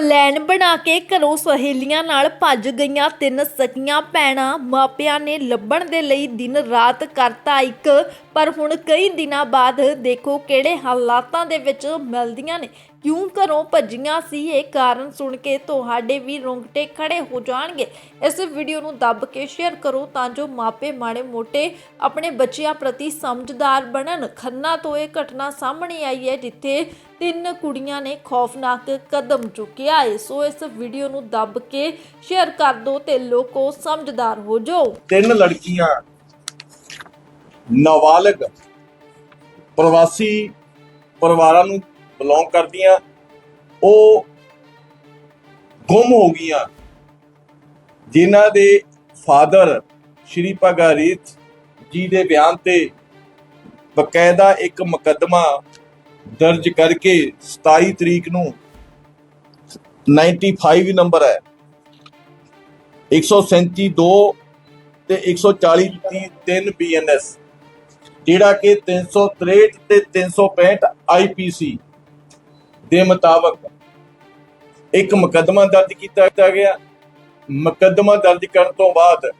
Plan ਬਣਾ ਕੇ ਘਰੋਂ ਸਹੇਲੀਆਂ ਨਾਲ ਭੱਜ ਗਈਆਂ ਤਿੰਨ ਸਕੀਆਂ ਭੈਣਾਂ। ਮਾਪਿਆਂ ਨੇ ਲੱਭਣ ਦੇ ਲਈ ਦਿਨ ਰਾਤ ਕਰਤਾ ਇੱਕ, ਪਰ ਹੁਣ ਕਈ ਦਿਨਾਂ ਬਾਅਦ ਦੇਖੋ ਕਿਹੜੇ ਹਾਲਾਤਾਂ ਦੇ ਵਿੱਚ ਮਿਲਦੀਆਂ ਨੇ। ਕਿਉਂ ਘਰੋਂ ਭੱਜੀਆਂ ਸੀ? ਇਹ ਕਾਰਨ ਸੁਣ ਕੇ ਤੁਹਾਡੇ ਵੀ ਰੋਂਗਟੇ ਖੜੇ ਹੋ ਜਾਣਗੇ। ਇਸ ਵੀਡੀਓ ਨੂੰ ਦੱਬ ਕੇ ਸ਼ੇਅਰ ਕਰੋ ਤਾਂ ਜੋ ਮਾਪੇ ਮਾੜੇ ਮੋਟੇ ਆਪਣੇ ਬੱਚਿਆਂ ਪ੍ਰਤੀ ਸਮਝਦਾਰ ਬਣਨ। ਖੰਨਾ ਤੋਂ ਇਹ ਘਟਨਾ ਸਾਹਮਣੇ ਆਈ ਹੈ, ਜਿੱਥੇ ਤਿੰਨ ਕੁੜੀਆਂ ਨੇ ਖੌਫਨਾਕ ਕਦਮ ਚੁੱਕਿਆ। ਹੈ ਸੋ ਇਸ ਵੀਡੀਓ ਨੂੰ ਦੱਬ ਕੇ ਸ਼ੇਅਰ ਕਰ ਦਿਓ ਤੇ ਲੋਕੋ ਸਮਝਦਾਰ ਹੋ ਜਾਓ। ਤਿੰਨ ਲੜਕੀਆਂ, ਨਾਬਾਲਗ ਪ੍ਰਵਾਸੀ ਪਰਿਵਾਰਾਂ ਨੂੰ ਬਿਲੋਂਗ ਕਰਦੀਆਂ, ਉਹ ਗੁੰਮ ਹੋ ਗਈਆਂ, ਜਿਨ੍ਹਾਂ ਦੇ ਫਾਦਰ ਸ਼੍ਰੀ ਭਗਾਰੀਤ ਜੀ ਦੇ ਬਿਆਨ ਤੇ ਬਕਾਇਦਾ ਇੱਕ ਮੁਕੱਦਮਾ ਦਰਜ ਕਰਕੇ 27 ਤਰੀਕ ਨੂੰ 95 ਨੰਬਰ ਹੈ। 137 2 ਤੇ 140 ਦੀ 3 ਬੀਐਨਐਸ ਜਿਹੜਾ ਕਿ 363 ਤੇ 365 ਆਈਪੀਸੀ ਦੇ ਮੁਤਾਬਕ ਇੱਕ ਮੁਕੱਦਮਾ ਦਰਜ ਕੀਤਾ ਕੀਤਾ ਗਿਆ। ਮੁਕੱਦਮਾ ਦਰਜ ਕਰਨ ਤੋਂ ਬਾਅਦ